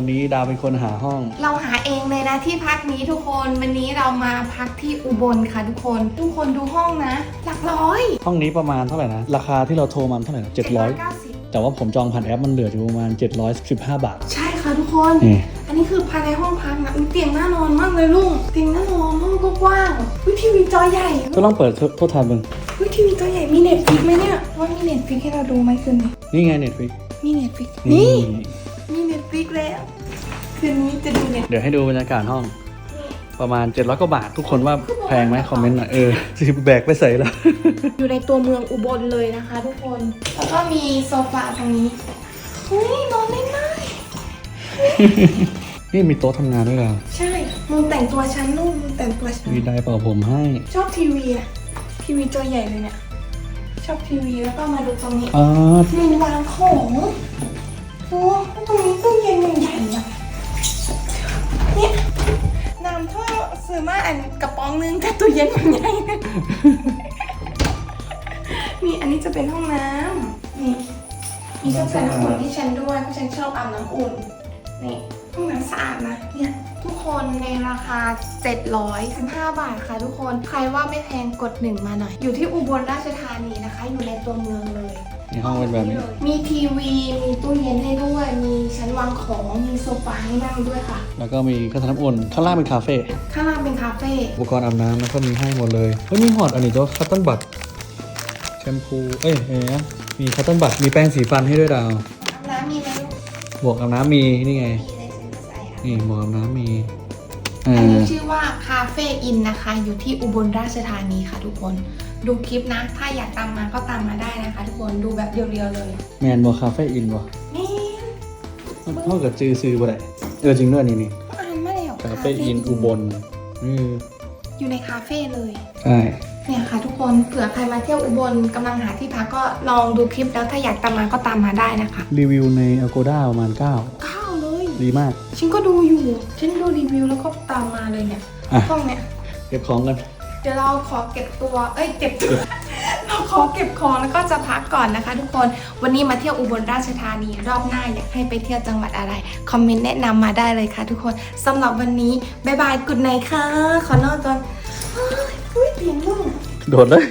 วันนี้ดาวเป็นคนหาห้อง เราหาเองเลยนะที่พักนี้ทุกคนวันนี้เรามาพักที่อุบลค่ะทุกคน ทุกคนดูห้องนะ หลักร้อยห้องนี้ประมาณเท่าไหร่นะ ราคาที่เราโทรมาเท่าไหร่นะเจ็ดร้อย790 แต่ว่าผมจองผ่านแอปมันเหลืออยู่ประมาณ 715 บาท ใช่ค่ะทุกคน นี่ อันนี้คือภายในห้องพักนะอุ๊ยเตียงน่านอนมากเลยลุงเตียงน่านอนห้องก็กว้างวิทีวีจอใหญ่ก็ลองเปิดโทษทานมึงวิทีวีจอใหญ่มีเน็ตฟิกไหมเนี่ยว่ามีเน็ตฟิกให้เราดูไหมคืนนี้นี่ไงเน็ตฟิกมีเน็ตฟิกนี่ มีเน็ตฟิกแล้ว คืนนี้จะดูเน็ตเดี๋ยวให้ดูบรรยากาศห้อง ประมาณ 700กว่าบาททุกคนว่าแพงไหมคอมเมนต์หน่อยเออสิแบกไปใส่แล้ว อยู่ในตัวเมืองอุบลเลยนะคะ ทุกคน แล้วก็มีโซฟาตรงนี้เฮ้ยนอนได้ง่ายนี่มีโต๊ะทำงานด้วยเหรอใช่มึงแต่งตัวชั้นนู่นมึงแต่งตัวชั้นมีไดร์เป่าผมให้ ชอบทีวีอะทีวีจอใหญ่เลยเนี่ย ชอบทีวีแล้วก็มาดูตรงนี้อ๋อมีวางของ โอ้ตรงนี้ตู้เย็นใหญ่ๆอะเนี่ยน้ำท่อซื้อมาอันกระป๋องนึงแต่ตู้เย็นมันใหญ่นี่อันนี้จะเป็นห้องน้ำนี่มีเครื่องใส่น้ำอุ่นให้ฉันด้วยเพราะฉันชอบอาบน้ำอุ่นนี่ห้องน้ำสะอาดนะเนี่ยทุกคนในราคา 715 บาทค่ะทุกคน ใครว่าไม่แพงกดหนึ่งมาหน่อย อยู่ที่อุบลราชธานีนะคะ อยู่ในตัวเมืองเลย นี่ห้องเป็นแบบนี้ มีทีวี มีตู้เย็นให้ด้วย มีชั้นวางของ มีโซฟาให้นั่งด้วยค่ะ แล้วก็มีเครื่องทำน้ำอุ่นข้างล่างเป็นคาเฟ่ ข้างล่างเป็นคาเฟ่ อุปกรณ์อาบน้ำแล้วก็มีให้หมดเลยเฮ้ยมีหอดอันนี้ตัวคัตเติ้ลบัตแชมพู เอ้ยเอ๋มีคัตเติ้ลบัตมีแป้งสีฟันให้ด้วยดาวอาบน้ำมีไหมลูกหมวกอาบน้ำมีนี่ไง มีเลยฉันจะใส่อะนี่หมวกอาบน้ำมีเออันอนี้ชื่อว่าคาเฟ่อินนะคะ อยู่ที่อุบลราชธานีค่ะทุกคน ดูคลิปนะ ถ้าอยากตามมาก็ตามมาได้นะคะ ทุกคนดูแบบเรียวๆเลยแมนบอคาเฟ่อินบอนี่เท่ากับจือซื้อบ่ได้เออจริงด้วยนี่นี่อ่านมาแล้วคาเฟ่อินอุบลอืออยู่ในคาเฟ่เลยใช่เนี่ยค่ะทุกคนเผื่อใครมาเที่ยวอุบลกำลังหาที่พักก็ลองดูคลิปแล้วถ้าอยากตามมาก็ตามมาได้นะคะรีวิวใน Agoda ประมาณก้าวเลย9ดีมาก ฉันก็ดูอยู่ ฉันดูรีวิวแล้วก็ตามมาเลยเนี่ยอะห้องเนี่ยเก็บของกัน เดี๋ยวเราขอเก็บตัว เอ้ยเก็บตัว เราขอเก็บของแล้วก็จะพักก่อนนะคะ ทุกคน วันนี้มาเที่ยวอุบลราชธานีรอบหน้าอยากให้ไปเที่ยวจังหวัดอะไร คอมเมนต์แนะนำมาได้เลยค่ะ ทุกคนสำหรับวันนี้บ๊ายบายกุดไนค่ะ ขอนอนก่อนเฮ้ยอุ้ยเตียงลูก โดดเลย